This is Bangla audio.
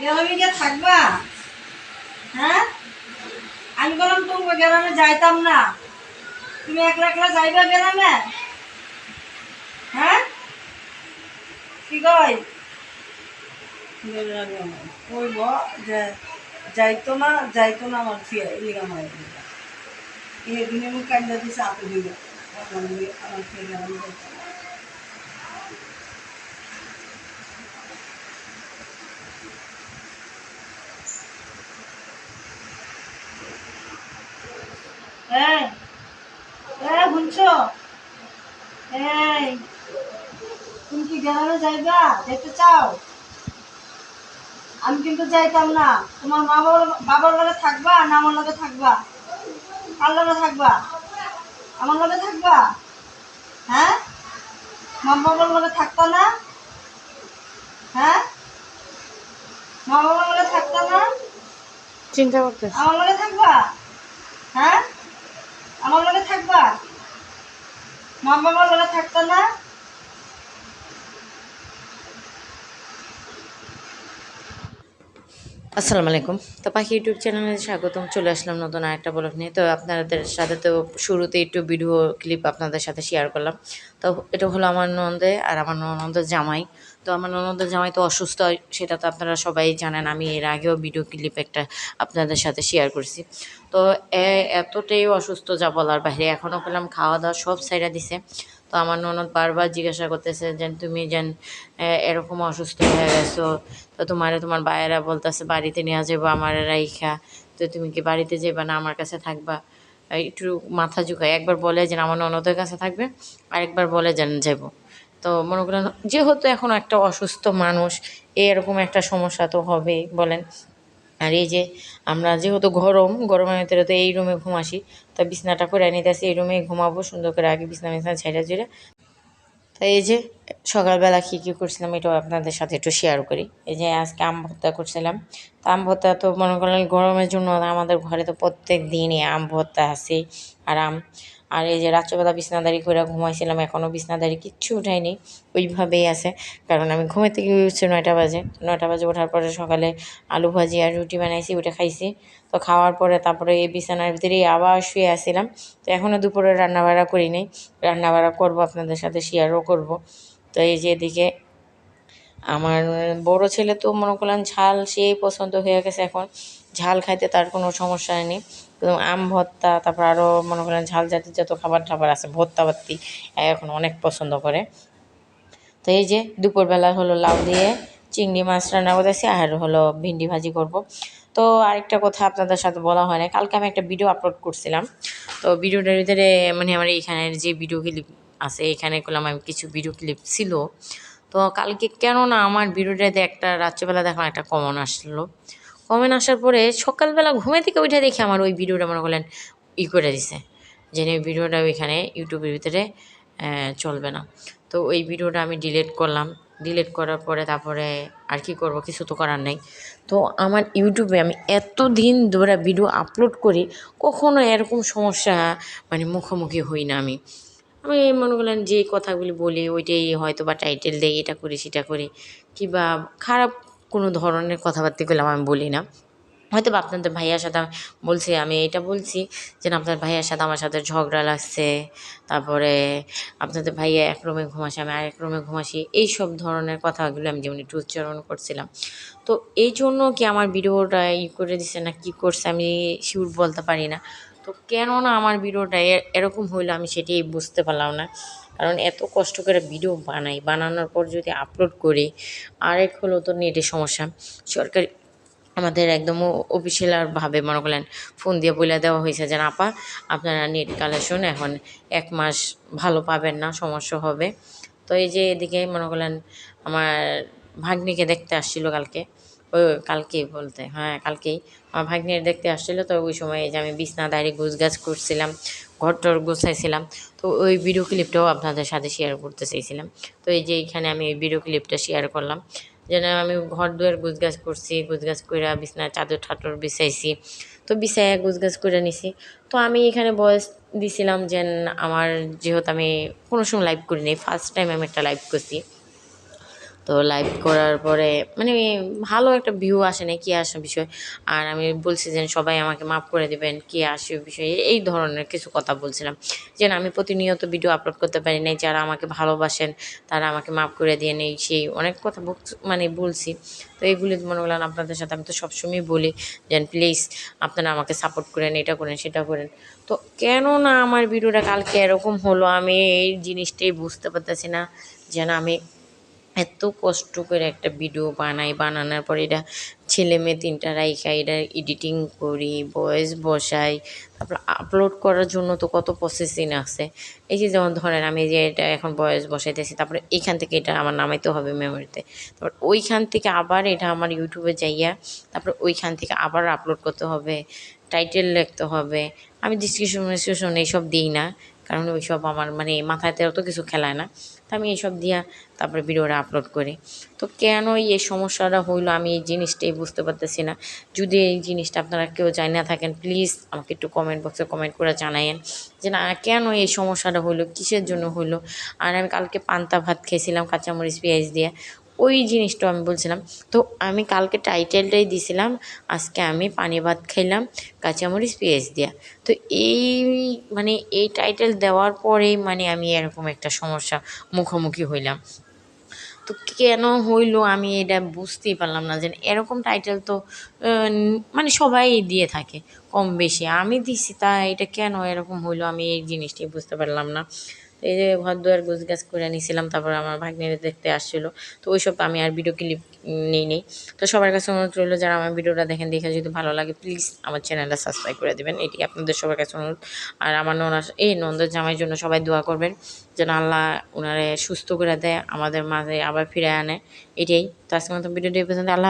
গ্রামে গিয়ে থাকবা? হ্যাঁ? আমি বললাম তোমাকে গ্রামে যাইতাম না। তুমি একলা একলা যাইবা গ্রামে? হ্যাঁ? কি কয়? কইব যে, যাইতো না যাইতো না আমার ফিরে লিগা মারা দিবা এই দিনে কান্দা দিছে, আপু আমার ফিরে গ্রামে যাইতো এই এই শুনছো এই তুমি কি গ্রামে যাইবা? দেখতে চাও? আমি কিন্তু যাইতাম না। তোমার মা বাবার বাবার লগে থাকবা না আমার লগে থাকবা? কার লগে থাকবা? আমার লগে থাকবা? হ্যাঁ? মা বাবার লগে থাকতা না? হ্যাঁ? মা বাবার লগে থাকতা না? চিন্তা করতে আমার লগে থাকবা? হ্যাঁ থাকবা? মা বাবা থাকতো থাকতা না? আসসালামু আলাইকুম। তো পাখি ইউটিউব চ্যানেলে স্বাগতম, চলে আসলাম নতুন আরেকটা ব্লগ নিয়ে। তো আপনাদের সাথে তো শুরুতে একটু ভিডিও ক্লিপ আপনাদের সাথে শেয়ার করলাম। তো এটা হলো আমার ননদে আর আমার ননদের জামাই। তো আমার ননদের জামাই তো অসুস্থ, সেটা তো আপনারা সবাই জানেন। আমি এর আগেও ভিডিও ক্লিপ একটা আপনাদের সাথে শেয়ার করছি। তো এতটাই অসুস্থ যা বলার বাইরে। এখনও পেলাম খাওয়া দাওয়া সব সাইডা দিছে। তো আমার ননদ বারবার জিজ্ঞাসা করতেছে যে তুমি যেন এরকম অসুস্থ হয়ে গেছো, তো তোমারে তোমার বাইরা বলতেছে, বাড়িতে নিয়ে যাব আমার রাইখা। তো তুমি কি বাড়িতে যাবা না আমার কাছে থাকবা? একটু মাথা ঝুঁকায়। একবার বলে যেন আমার ননদের কাছে থাকবে, আরেকবার বলে যেন যাব তো মনে করেন, যেহেতু এখন একটা অসুস্থ মানুষ, এরকম একটা সমস্যা তো হবেই, বলেন। আর এই যে আমরা যেহেতু গরম, গরমের ভিতরে তো এই রুমে ঘুমাসি তো বিছনাটা করে নিতেছি এই রুমেই ঘুমাবো, সুন্দর করে আগে বিছনা বিছনা ছেড়ে ঝেড়ে। তো এই যে সকালবেলা কী কী করছিলাম এটাও আপনাদের সাথে একটু শেয়ার করি। এই যে আজকে আম ভর্তা করছিলাম। তো আম ভর্তা তো মনে করলেন গরমের জন্য আমাদের ঘরে তো প্রত্যেক দিনই আম ভর্তা আছে আর আম। আর এই যে রাত্রেবেলা বিছনাদারি করে ঘুমাইছিলাম এখনও বিছনাদারি কিচ্ছু উঠাইনি ওইভাবেই আছে। কারণ আমি ঘুমের থেকে উঠছি নয়টা বাজে। নয়টা বাজে ওঠার পরে সকালে আলু ভাজি আর রুটি বানাইছি ওটা খাইছি। তো খাওয়ার পরে তারপরে এই বিছানার ভিতরেই আবার শুয়ে আসছিলাম। তো এখনও দুপুরে রান্নাবাড়া করি নাই। রান্নাবাড়া করব, আপনাদের সাথে শেয়ারও করব। তো এই যে এদিকে আমার বড় ছেলে তো মনে করলাম ঝাল সেই পছন্দ হয়ে গেছে এখন। ঝাল খাইতে তার কোনো সমস্যা নেই আম ভর্তা, তারপর আরও মনে করেন ঝাল জাতীয় যত খাবার টাবার আছে, ভর্তা বাত্তি এখন অনেক পছন্দ করে। তো এই যে দুপুরবেলা হলো লাউ দিয়ে চিংড়ি মাছ রান্না করতেছি, আর হলো ভিন্ডি ভাজি করব। তো আরেকটা কথা আপনাদের সাথে বলা হয় না, কালকে আমি একটা ভিডিও আপলোড করছিলাম। তো ভিডিওটার ভিতরে মানে আমার এইখানের যে ভিডিও ক্লিপ আছে এখানে করলাম আমি কিছু ভিডিও ক্লিপ ছিল। তো কালকে কেন না আমার ভিডিওটাতে একটা রাত্রেবেলা দেখলাম একটা কমন আসলো। কমন আসার পরে সকালবেলা ঘুমে থেকে উঠে দেখি আমার ওই ভিডিওটা মনে করলেন ই করে দিছে, যে এই ভিডিওটা ওইখানে ইউটিউবের ভিতরে চলবে না। তো ওই ভিডিওটা আমি ডিলিট করলাম। ডিলিট করার পরে তারপরে আর কি করব, কিছু তো করার নেই। তো আমার ইউটিউবে আমি এত দিন ধরে ভিডিও আপলোড করি, কখনো এরকম সমস্যা মানে মুখোমুখি হই না আমি। আমি মনে করলেন যে কথাগুলি বলি, ওইটাই হয়তো বা টাইটেল দেই, এটা করি, সেটা করি। কিংবা খারাপ কোনো ধরনের কথাবার্তাগুলো আমি বলি না। হয়তো বা আপনাদের ভাইয়ার সাথে বলছি, আমি এটা বলছি যে আপনার ভাইয়ার সাথে আমার সাথে ঝগড়া লাগছে, তারপরে আপনাদের ভাইয়া এক রুমে ঘুমাসে, আমি আরেক রুমে ঘুমাসি, এইসব ধরনের কথাগুলো আমি যেমন একটু উচ্চারণ করছিলাম। তো এই জন্য কি আমার ভিডিওটা ই করে দিছে না কি করছে আমি শিওর বলতে পারি না। তো কেন না আমার ভিডিওটা এরকম হইল আমি সেটাই বুঝতে পারলাম না। কারণ এত কষ্ট করে ভিডিও বানাই, বানানোর পর যদি আপলোড করি, আরেক হলো তো নেটের সমস্যা। সরকারি আমাদের একদম অফিসিয়ালভাবে মনে করলেন ফোন দিয়ে বলে দেওয়া হয়েছে যে, আপা, আপনারা নেট কালেকশন এখন এক মাস ভালো পাবেন না, সমস্যা হবে। তো এই যে এদিকে মনে করলেন আমার ভাগ্নিকে দেখতে আসছিল কালকে। ওই কালকেই বলতে হ্যাঁ কালকেই। আমার ভাগ্নির দেখতে আসছিল তো ওই সময় যে আমি বিছনা দাঁড়ি গুছ গাছ করছিলাম ঘর টর গোছাইছিলাম, তো ওই ভিডিও ক্লিপটাও আপনাদের সাথে শেয়ার করতে চাইছিলাম। তো এই যে এখানে আমি ওই ভিডিও ক্লিপটা শেয়ার করলাম যেন আমি ঘর দুয়ার গুছগাছ করছি, গুছগাছ করে বিছনার চাদর ঠাটর বিছাইছি, তো বিছাইয়া গুছগাছ করে নিছি। তো আমি এখানে বয়স দিছিলাম যে, আমার যেহেতু আমি কোনো সময় লাইভ করিনি ফার্স্ট টাইম আমি একটা লাইভ করছি। তো লাইভ করার পরে মানে ভালো একটা ভিউ আসে না কি আসে বিষয়। আর আমি বলছি যে সবাই আমাকে মাফ করে দেবেন, কি আসে বিষয়ে, এই ধরনের কিছু কথা বলছিলাম। যেন আমি প্রতিনিয়ত ভিডিও আপলোড করতে পারি নাই, যারা আমাকে ভালোবাসেন তারা আমাকে মাফ করে দিয়ে নেই, সেই অনেক কথা মানে বলছি। তো এইগুলি মনে করলাম আপনাদের সাথে আমি তো সবসময় বলি যেন প্লিজ আপনারা আমাকে সাপোর্ট করেন, এটা করেন, সেটা করেন। তো কেন না আমার ভিডিওটা কালকে এরকম হলো, আমি এই জিনিসটাই বুঝতে পারতেছি না। যেন আমি এত কষ্ট করে একটা ভিডিও বানাই। বানানোর পর এটা ছেলে মেয়ে তিনটা রাইখা এটা এডিটিং করি ভয়েস বসাই, তারপর আপলোড করার জন্য তো কত প্রসেসিং আছে। এই যে যেমন ধরেন আমি যে এটা এখন ভয়েস বসাইতেছি, তারপরে এইখান থেকে এটা আমার নামাইতে হবে মেমোরিতে তারপর ওইখান থেকে আবার এটা আমার ইউটিউবে যাইয়া, তারপর ওইখান থেকে আবার আপলোড করতে হবে টাইটেল লিখতে হবে। আমি ডিসক্রিপশন ডিসক্রিপশন এইসব দিই না। কারণ ওইসব আমার মানে মাথাতে অত কিছু খেলায় না। তো আমি এইসব দিয়া তারপরে ভিডিওটা আপলোড করি। তো কেন এই সমস্যাটা হইল আমি এই জিনিসটাই বুঝতে পারতেছি না। যদি এই জিনিসটা আপনারা কেউ জানি না থাকেন প্লিজ আমাকে একটু কমেন্ট বক্সে কমেন্ট করে জানায়েন যে না, কেন এই সমস্যাটা হইল, কিসের জন্য হইল? আর আমি কালকে পান্তা ভাত খেয়েছিলাম, কাঁচামরিচ পেঁয়াজ দিয়ে। ওই জিনিসটা আমি বলছিলাম। তো আমি কালকে টাইটেলটাই দিছিলাম, আজকে আমি পানি ভাত খাইলাম, কাঁচামরিচ, পেঁয়াজ দেওয়া তো এই মানে এই টাইটেল দেওয়ার পরেই মানে আমি এরকম একটা সমস্যা মুখোমুখি হইলাম। তো কেন হইল আমি এটা বুঝতেই পারলাম না যে এরকম টাইটেল তো মানে সবাই দিয়ে থাকে কম বেশি। আমি দিছি, তা এটা কেন এরকম হইল আমি এই জিনিসটাই বুঝতে পারলাম না। এই যে ঘর দুয়ার গোছ গাছ করে নিয়েছিলাম তারপর আমার ভাগ্নিরে দেখতে আসছিল। তো ওইসব আমি আর ভিডিও ক্লিপ নেই নেই। তো সবার কাছে অনুরোধ রইল, যারা আমার ভিডিওটা দেখেন, দেখে যদি ভালো লাগে প্লিজ আমার চ্যানেলটা সাবস্ক্রাইব করে দেবেন। এটি আপনাদের সবার কাছে অনুরোধ। আর আমার ননা এই নন্দের জামাইয়ের জন্য সবাই দোয়া করবেন, যেন আল্লাহ ওনারে সুস্থ করে দেয়, আমাদের মাঝে আবার ফিরে আনে। এটাই। তো আজকের মতো ভিডিওটি পর্যন্ত। আল্লাহ